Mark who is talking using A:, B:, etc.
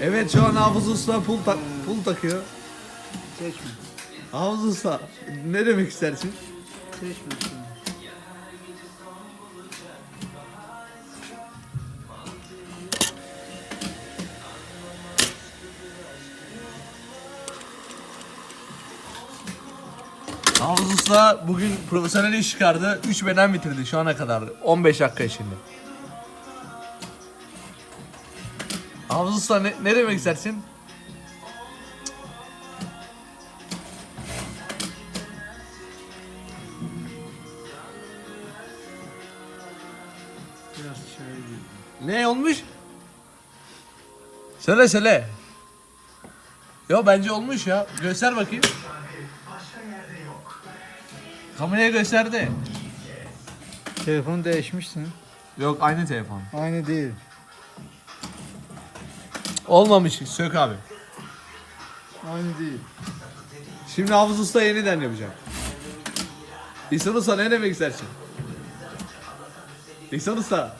A: Evet şu an Hafız Usta pul, tak pul takıyor.
B: Seçme.
A: Hafız Usta ne demek istersin?
B: Seçme.
A: Hafız Usta bugün profesyonel iş çıkardı. 3 beden bitirdi şu ana kadar. 15 dakika içinde. Hafız Usta ne, ne demek istersin? Ne olmuş? Söyle söyle. Yo bence olmuş ya. Göster bakayım. Kameraya gösterdi.
B: Telefonu değişmişsin.
A: Yok aynı telefon.
B: Aynı değil.
A: Olmamış. Sök abi.
B: Aynı değil.
A: Şimdi Hafız Usta yeniden yapacak. İhsan Usta ne demek istersin? İhsan Usta.